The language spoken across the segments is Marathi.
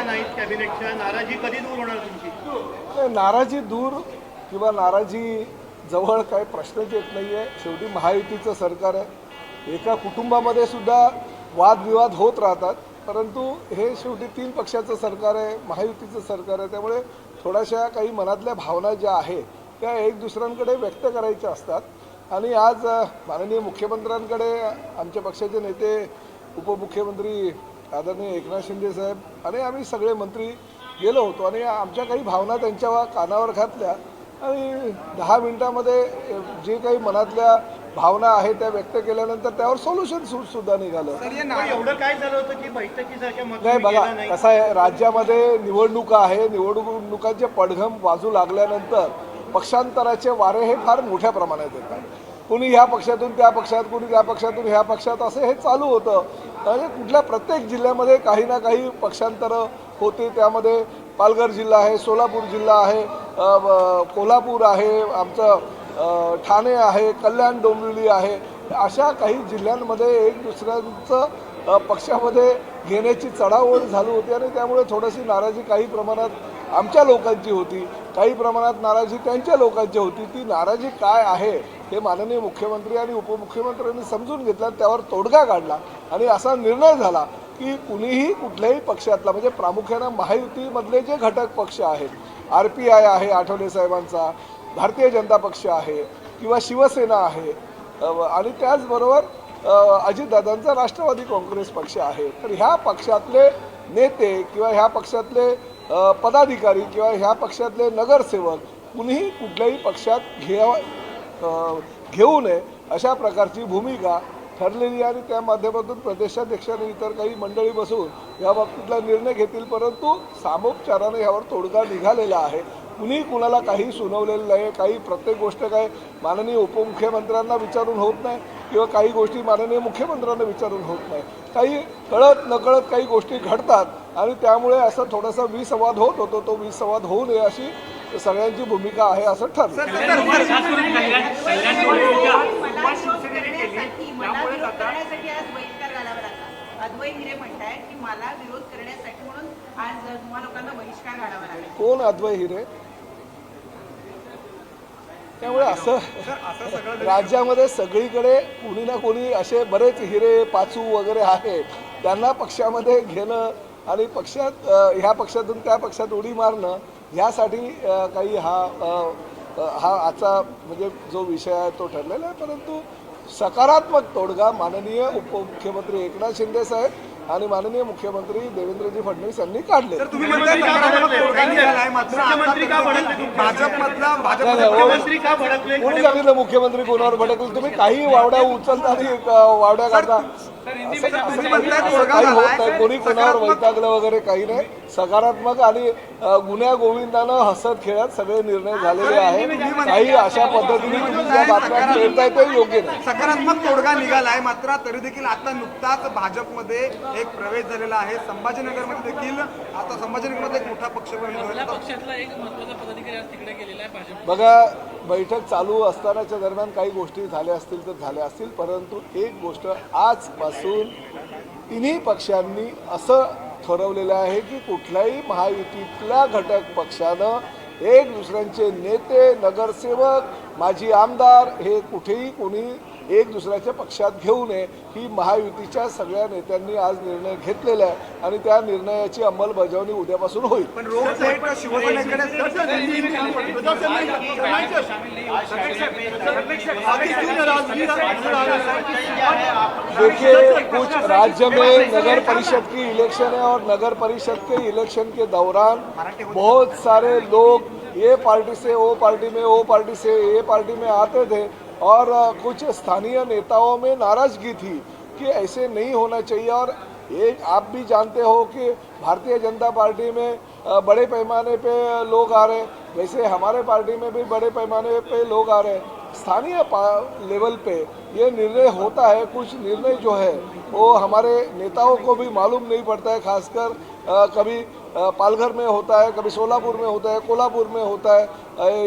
गेल्या नाहीत कॅबिनेटच्या नाराजी कधी दूर होणार तुमची? नाराजी दूर किंवा नाराजी जवळ काही प्रश्नच येत नाही आहे शेवटी महायुतीचं सरकार आहे. एका कुटुंबामध्ये सुद्धा वादविवाद होत राहतात. परंतु हे शेवटी तीन पक्षाचं सरकार आहे महायुतीचं सरकार आहे. त्यामुळे थोड्याशा काही मनातल्या भावना ज्या आहेत त्या एक दुसऱ्यांकडे व्यक्त करायच्या असतात. आणि आज माननीय मुख्यमंत्र्यांकडे आमच्या पक्षाचे नेते उपमुख्यमंत्री आदरणीय एकनाथ शिंदे साहेब आणि आम्ही सगळे मंत्री गेलो होतो आणि आमच्या काही भावना त्यांच्या कानावर घातल्या. आणि दहा मिनिटामध्ये जे काही मनातल्या भावना आहेत त्या व्यक्त केल्यानंतर त्यावर सोल्युशन सुद्धा निघालं. पण एवढं काय झालं होतं की बैठकीसारख्या मत नाही बघा कसं आहे राज्यामध्ये निवडणुका आहे निवडणुकांचे पडघम बाजू लागल्यानंतर पक्षांतराचे वारे हे फार मोठ्या प्रमाणात येतात. कुणी ह्या पक्षातून त्या पक्षात कुणी त्या पक्षातून ह्या पक्षात असं हे चालू होतं. म्हणजे कुठल्या प्रत्येक जिल्ह्यामध्ये काही ना काही पक्षांतरं होते. त्यामध्ये पालघर जिल्हा आहे सोलापूर जिल्हा आहे कोल्हापूर आहे आमचं ठाणे आहे कल्याण डोंबिवली आहे. अशा काही जिल्ह्यांमध्ये एक दुसऱ्यांचं पक्षामध्ये घेण्याची चढाओढ झाली होती आणि त्यामुळे थोडीशी नाराजी काही प्रमाणात आमच्या लोकांची होती. काही प्रमाणात नाराजी त्यांच्या लोकांची होती. ती नाराजी काय आहे? हे माननीय मुख्यमंत्री आणि उपमुख्यमंत्र्यांनी समजून घेतलं त्यावर तोडगा काढला आणि असा निर्णय झाला की कुणीही कुठल्याही पक्षातला म्हणजे प्रामुख्यानं महायुतीमधले जे घटक पक्ष आहेत आर पी आय आहे आठवले साहेबांचा भारतीय जनता पक्ष आहे किंवा शिवसेना आहे आणि त्याचबरोबर अजितदादांचा राष्ट्रवादी काँग्रेस पक्ष आहे तर ह्या पक्षातले नेते किंवा ह्या पक्षातले पदाधिकारी किंवा ह्या पक्षातले नगरसेवक कुणीही कुठल्याही पक्षात घ्यावा घेऊ नये अशा प्रकारची भूमिका ठरलेली आणि त्या माध्यमातून प्रदेशाध्यक्षांनी इतर काही मंडळी बसून या बाबतीतला निर्णय घेतील. परंतु सामोपचाराने यावर तोडगा निघालेला आहे. कुणी कुणाला काही सुनावलेलं नाही. काही प्रत्येक गोष्ट काय माननीय उपमुख्यमंत्र्यांना विचारून होत नाही किंवा काही गोष्टी माननीय मुख्यमंत्र्यांना विचारून होत नाही. काही कळत नकळत काही गोष्टी घडतात आणि त्यामुळे असं थोडासा विसंवाद होत होतो. तो विसंवाद होऊ नये अशी सगळ्यांची भूमिका आहे असं ठरलं. हिरे की मला विरोध करण्यासाठी म्हणून आज तुम्हा लोकांना बहिष्कार घालावा लागला. कोण अद्वय हिरे? त्यामुळे असं राज्यामध्ये सगळीकडे कोणी ना कोणी असे बरेच हिरे पाचू वगैरे आहेत त्यांना पक्षामध्ये घेणं आणि पक्षात ह्या पक्षातून त्या पक्षात उडी मारणं ह्यासाठी काही हा हा आजचा म्हणजे जो विषय आहे तो ठरलेला आहे. परंतु सकारात्मक तोडगा माननीय उपमुख्यमंत्री एकनाथ शिंदे साहेब आणि माननीय मुख्यमंत्री देवेंद्रजी फडणवीस यांनी काढले. भडकले? भडकले? कोणी सांगितलं मुख्यमंत्री कोणावर भटकले तुम्ही काही वावड्या उचलता आणि वावड्या काढता. नाही कोणी कोणावर वैतागलं वगैरे काही नाही. सकारात्मक आणि गुन्ह्या गोविंदानं हसत खेळत सगळे निर्णय झालेले आहेत. काही अशा पद्धतीने तुम्ही ज्या बातम्या खेळताय ते योग्य नाही. सकारात्मक तोडगा निघालाय मात्र तरी देखील आता नुकताच भाजपमध्ये एक प्रवेश झालेला आहे. संभाजीनगरमध्ये देखील आता संभाजीनगरमध्ये एक मोठा पक्ष बनला पक्षातला एक महत्त्वाचा पदाधिकारी आज तिकडे गेलेला आहे भाजप बघा बैठक चालू असतानाच्या दरम्यान काही गोष्टी झाल्या असतील तर झाल्या असतील परंतु एक गोष्ट आजपासून असून तिन्ही पक्षांनी असं ठरवलेलं आहे की कुठल्याही महायुतीतल्या घटक पक्षानं एक दुसऱ्यांचे नेते नगरसेवक माजी आमदार हे कुठेही कोणी एक दुसऱ्याच्या पक्षात घेऊ नये ही महायुतीच्या सगळ्या नेत्यांनी आज निर्णय घेतलेला आहे आणि त्या निर्णयाची अंमलबजावणी उद्यापासून होईल पण देखिए कुछ राज्य में नगर परिषद की इलेक्शन है और नगर परिषद के इलेक्शन के दौरान बहुत सारे लोग ये पार्टी से वो पार्टी में वो पार्टी से ये पार्टी में आते थे और कुछ स्थानीय नेताओं में नाराज़गी थी कि ऐसे नहीं होना चाहिए। और ये आप भी जानते हो कि भारतीय जनता पार्टी में बड़े पैमाने पे लोग आ रहे वैसे हमारे पार्टी में भी बड़े पैमाने पे लोग आ रहे हैं। स्थानीय लेवल पे ये निर्णय होता है, कुछ निर्णय जो है, वो हमारे नेताओं को भी मालूम नहीं पड़ता है, खासकर कभी पालघर में होता है, कभी सोलापुर में होता है, कोल्हापुर में होता है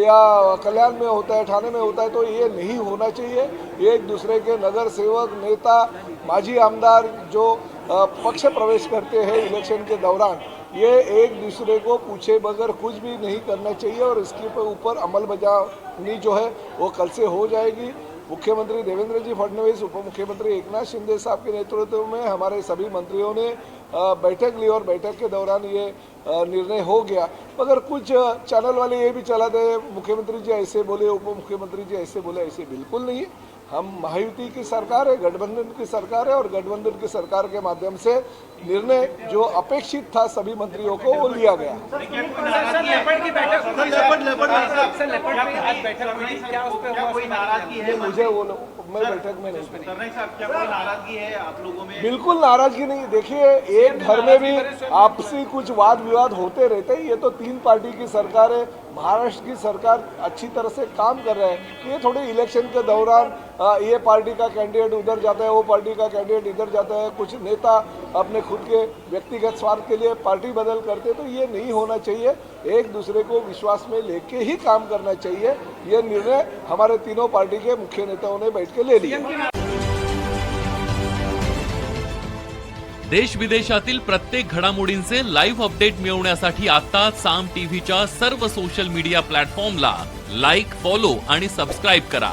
या कल्याण में होता है, ठाणे में होता है तो ये नहीं होना चाहिए। ये एक दूसरे के नगर सेवक, नेता, माजी आमदार जो पक्ष प्रवेश करते हैं इलेक्शन के दौरान, ये एक दूसरे को पूछे बगैर कुछ भी नहीं करना चाहिए और इसके ऊपर- अमल बजावनी जो है, वो कल से हो जाएगी। मुख्यमंत्री देवेंद्र जी फडणवीस उपमुख्यमंत्री एकनाथ शिंदे साहब के नेतृत्व में हमारे सभी मंत्रियों ने बैठक ली और बैठक के दौरान ये निर्णय हो गया। मगर कुछ चैनल वाले ये भी चलाते हैं मुख्यमंत्री जी ऐसे बोले उप मुख्यमंत्री जी ऐसे बोले ऐसे बिल्कुल नहीं है। हम महायुति की सरकार है गठबंधन की सरकार है और गठबंधन की सरकार के माध्यम से निर्णय जो अपेक्षित था सभी मंत्रियों को वो लिया गया। मुझे वो मैं बैठक में नहीं बिल्कुल नाराज़गी नहीं। देखिए एक घर में भी आपसी कुछ वाद विवाद होते रहते हैं। ये तो तीन पार्टी की सरकार है महाराष्ट्र की सरकार अच्छी तरह से काम कर रहा है। ये थोड़े इलेक्शन के दौरान ये पार्टी का कैंडिडेट उधर जाता है वो पार्टी का कैंडिडेट इधर जाता है। कुछ नेता अपने खुद के व्यक्तिगत स्वार्थ के लिए पार्टी बदल करते तो ये नहीं होना चाहिए। एक दूसरे को विश्वास में लेके ही काम करना चाहिए। ये निर्णय हमारे तीनों पार्टी के मुख्य नेताओं ने बैठ के ले लिया। देश विदेशातील प्रत्येक घडामोडींचे लाईव्ह अपडेट मिळवण्यासाठी आता साम टीव्हीच्या सर्व सोशल मीडिया प्लॅटफॉर्मला लाईक फॉलो आणि सबस्क्राईब करा.